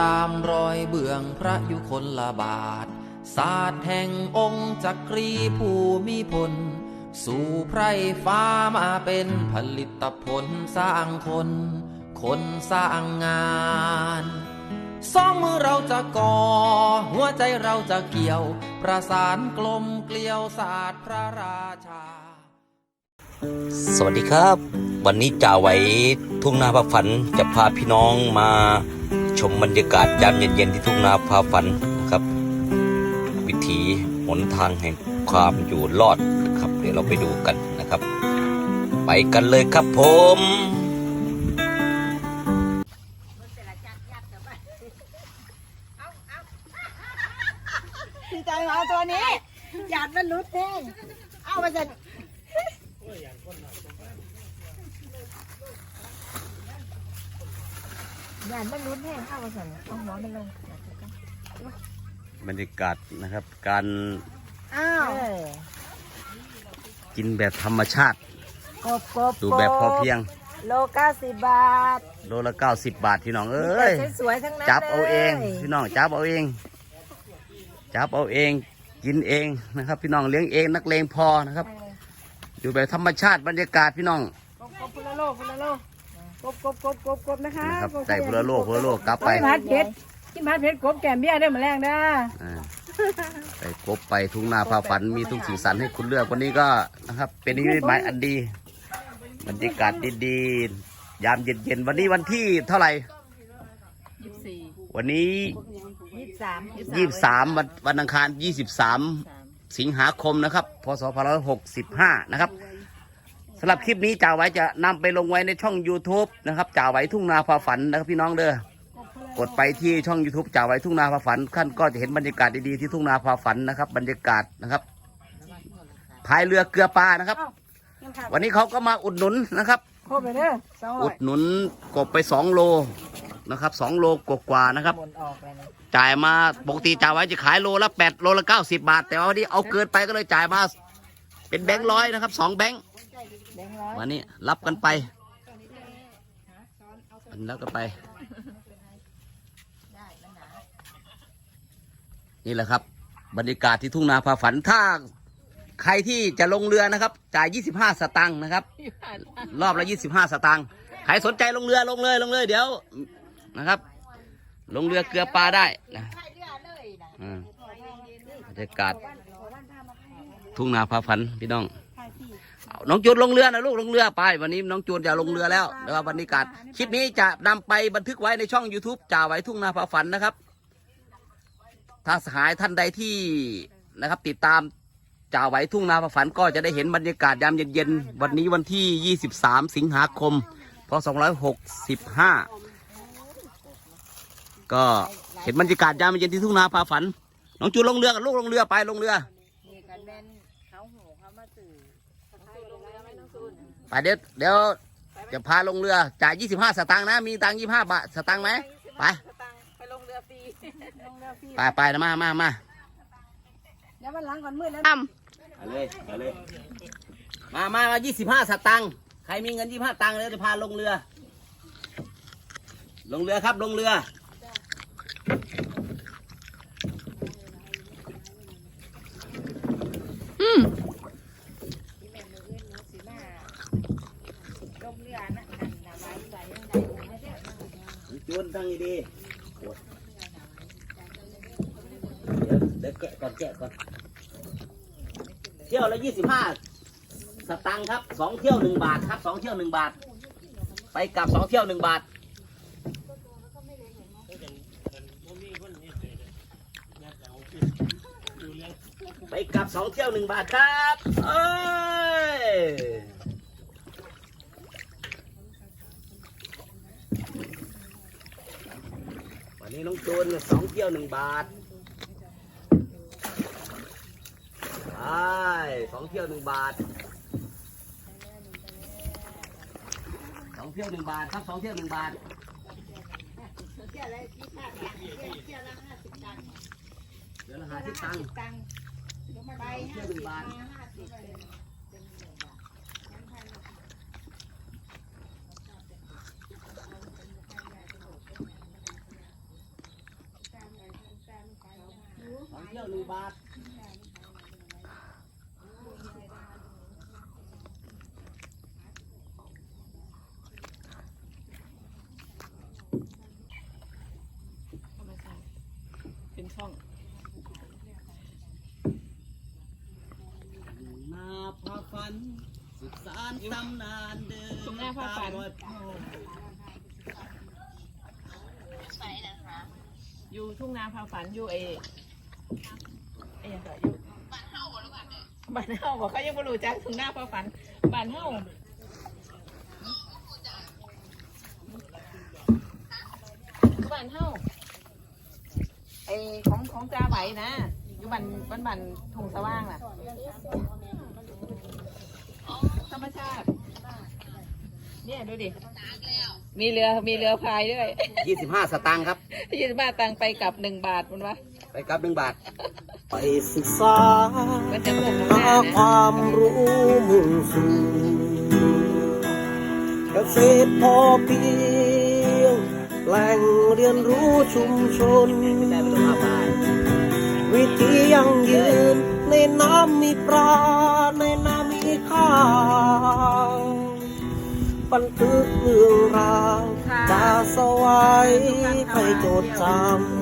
ตามรอยเบื้องพระยุคลบาท ศาสตร์แห่งองค์จักรีภูมิพล สู่ไพรฟ้ามาเป็นผลิตผลสร้างคน คนสร้างงานสองมือเราจะก่อ หัวใจเราจะเกี่ยว ประสานกลมเกลียวศาสตร์พระราชา สวัสดีครับ วันนี้จ่าไว้ทุ่งนาพาฝันจะพาพี่น้องมา ชมบรรยากาศยามเย็นๆที่ทุ่งนาพาฝันนะครับ วิถีหนทางแห่งความอยู่รอดนะครับ เดี๋ยวเราไปดูกันนะครับ ไปกันเลยครับผมดีใจมาเอาตัวนี้หยาดมันรุดแห้งเอามาจะ ยาดมันรุดแห้งเอามาสั่นเอาหัวมันลงบรรยากาศนะครับ การอ้าวกินแบบธรรมชาติกบกบดูแบบพอเพียง โลเก้าสิบบาท โลละ90บาทพี่น้องเอ้ยสวยๆทั้งนั้นจับเอาเองลยพี่น้องจับเอาเอง จับเอาเองกินเองนะครับ พี่น้องเลี้ยงเองนักเลงพอนะครับ อยู่แบบธรรมชาติบรรยากาศพี่น้องกบกบพุละโลพุละโล กบกบกบกบกบนะคะนะครับกบใส่พลโลกพลโลกกลับไปไปพัดเพชรกินพัดเพชรกบแกมเบี้ยได้มาแรงเด้ออ่าใส่กบไปทุ่งนาพาฝันมีทุกสีสันให้คุณเลือกวันนี้ก็นะครับ เป็นนิมิตหมายอันดีบรรยากาศดีๆยามเย็นๆวันนี้วันที่เท่าไหร่วันนี้ยี่สิบสามยี่สิบสามวันวันอังคารยี่สิบสามสิงหาคมนะครับพศพหกสิบห้านะครับ สำหรับคลิปนี้จ่าไว้จะนำไปลงไว้ในช่อง YouTube นะครับจ่าไว้ทุ่งนาพาฝันนะครับพี่น้องเด้อกดไปที่ช่อง YouTube จ่าไว้ทุ่งนาพาฝันท่านก็จะเห็นบรรยากาศดีๆที่ทุ่งนาพาฝันนะครับ บรรยากาศนะครับพายเรือเกลือปลานะครับ วันนี้เขาก็มาอุดหนุนนะครับครบเลยเด้อสองร้อุอยดหนุนกบไปสองโลนะครับสองโลกว่าๆนะครับบนออกเลยนะจ่ายมาปกติจ่ายไว้จะขายโลละแปดโลละเก้าสิบาท แต่ว่าวันนี้เอาเกินไปก็เลยจ่ายมาเป็นแบงค์ร้อยนะครับสองแบงค์แบงค์ร้อย วันนี้รับกันไปอันรับกันไป นี่แหละครับ บรรยากาศที่ทุ่งนาพาฝันถ้าใครที่จะลงเรือนะครับ จ่าย 25 สตังค์นะครับ รอบละ 25 สตังค์ใครสนใจลงเรือลงเลยลงเลย เดี๋ยวนะครับ ลงเรือเกลือปลาได้นะบรรยากาศทุ่งนาพาฝันพี่น้อง น้องจูนลงเรือนะลูกลงเรือไปวันนี้น้องจูนจะลงเรือแล้วนะครับบรรยากาศคลิปนี้จะนำไปบันทึกไว้ในช่อง YouTube จ่าไว้ทุ่งนาพาฝันนะครับ ถ้าสหายท่านใดที่นะครับ ติดตามจ่าไว้ทุ่งนาพาฝันก็จะได้เห็นบรรยากาศยามเย็นๆวันนี้วันที่ 23 สิงหาคมพศ265 ก็เห็นบรรยากาศยามเย็นที่ทุ่งนาพาฝัน น้องจูนลงเรือกับลูกลงเรือไปลงเรือ นี่กันแม่นเขาหูเขามาสื่อ ไปเดี๋ยวเดี๋ยวจะพาลงเรือจ่าย25 สตางค์นะ มีตังค์25บาทสตางค์ไหมไปไปลงเรือฟรีลงเรือฟรีไปไปนะมามามาเดี๋ยวมันหลังก่อนมืดแล้วไปเลยไปเลยมามามา25 สตางค์ใครมีเงิน 25 ตังค์เดี๋ยวจะพาลงเรือ ลงเรือครับลงเรือ ลงเรือนะนะไว้ใส่ยังไง จูนตั้งดีๆเดี๋ยวเดี๋ยวแกะก่อนแกะก่อน เที่ยวละยี่สิบห้าสตังค์ครับสองเที่ยวหนึ่งบาทครับสองเที่ยวหนึ่งบาท ไปกลับสองเที่ยวหนึ่งบาทไปกลับสองเที่ยวหนึ่งบาทครับ เอ้ย นนี้น้องจูนสองเที่ยวหนึ่งบาทไปสองเที่ยวหนึ่งบาทสองเที่ยวหนึ่งบาทครับสองเที่ยวหนึ่งบาทเที่ยวละห้าสิบตังค์ตังค์ไปเที่ยวหนึ่งบาท เที่ยวหนึ่ง บาทเป็นช่องนาพาฝันสุดสารตำนานเดิมตรงหน้าพาฝัน อยู่ทุ่งนาพาฝันอยู่เอเอยค่ะอยู่บ้านเฮาบ่รู้กัน บ้านเฮาบอกเขายังไม่รู้จักทุ่งนาพาฝันบ้านเฮาบ้านเฮาไอของของจ้าไหวนะ อยู่บ้านบ้านบ้านทงสว่างน่ะ ธรรมชาติ เนี่ยดูดิ มีเรือมีเรือพายด้วยยี่สิบห้าสตางค์ครับ ยี่สิบบาทตังค์ไปกลับหนึ่งบาทมันวะ ไปกลับหนึ่งบาท ไปศึกษาหาความรู้มุ่งสู่เกษตรพอเพียงแหล่งเรียนรู้ชุมชน วิธียั่งยืนในน้ำมีปลาในน้ำมีข้าวบันทึกเรื่องราวจะสวายให้จดจำ